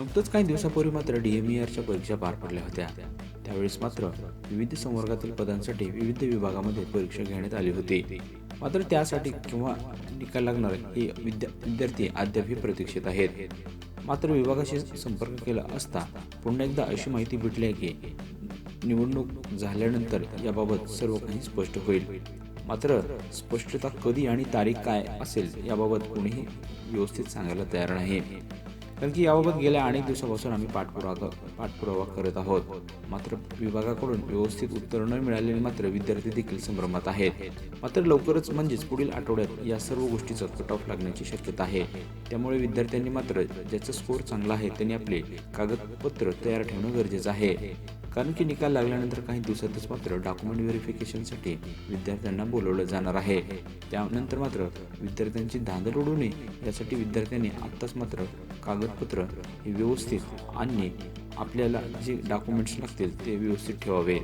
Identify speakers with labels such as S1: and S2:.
S1: नुकतंच काही दिवसापूर्वी मात्र डी एम आरच्या परीक्षा पार पडल्या होत्या. त्यावेळेस मात्र विविध संवर्गातील पदांसाठी विविध विभागामध्ये परीक्षा घेण्यात आली होती. मात्र त्यासाठी किंवा निकाल लागणार हे विद्या विद्यार्थी अद्यापही प्रतीक्षेत आहेत. मात्र विभागाशी संपर्क केला असता पुन्हा एकदा अशी माहिती भेटली आहे की निवडणूक झाल्यानंतर याबाबत सर्व काही स्पष्ट होईल. मात्र स्पष्टता कधी आणि तारीख काय असेल याबाबत कोणीही व्यवस्थित सांगायला तयार नाही. कारण की याबाबत गेल्या अनेक दिवसापासून आम्ही पाठपुरावा पाठपुरावा करत आहोत. मात्र विभागाकडून व्यवस्थित उत्तर न मिळालेले मात्र विद्यार्थी देखील संभ्रमात आहेत. मात्र लवकरच म्हणजेच पुढील आठवड्यात या सर्व गोष्टीचा कट ऑफ लागण्याची शक्यता आहे. त्यामुळे विद्यार्थ्यांनी मात्र ज्याचा स्कोर चांगला आहे त्यांनी आपले कागदपत्र तयार ठेवणं गरजेचं आहे. कारण की निकाल लागल्यानंतर काही दिवसातच मात्र डॉक्युमेंट व्हेरिफिकेशनसाठी विद्यार्थ्यांना बोलवलं जाणार आहे. त्यानंतर मात्र विद्यार्थ्यांची धांदल उडू नये यासाठी विद्यार्थ्यांनी आत्ताच मात्र कागदपत्र हे व्यवस्थित आणि आपल्याला जे डॉक्युमेंट्स लागतील ते व्यवस्थित ठेवावे.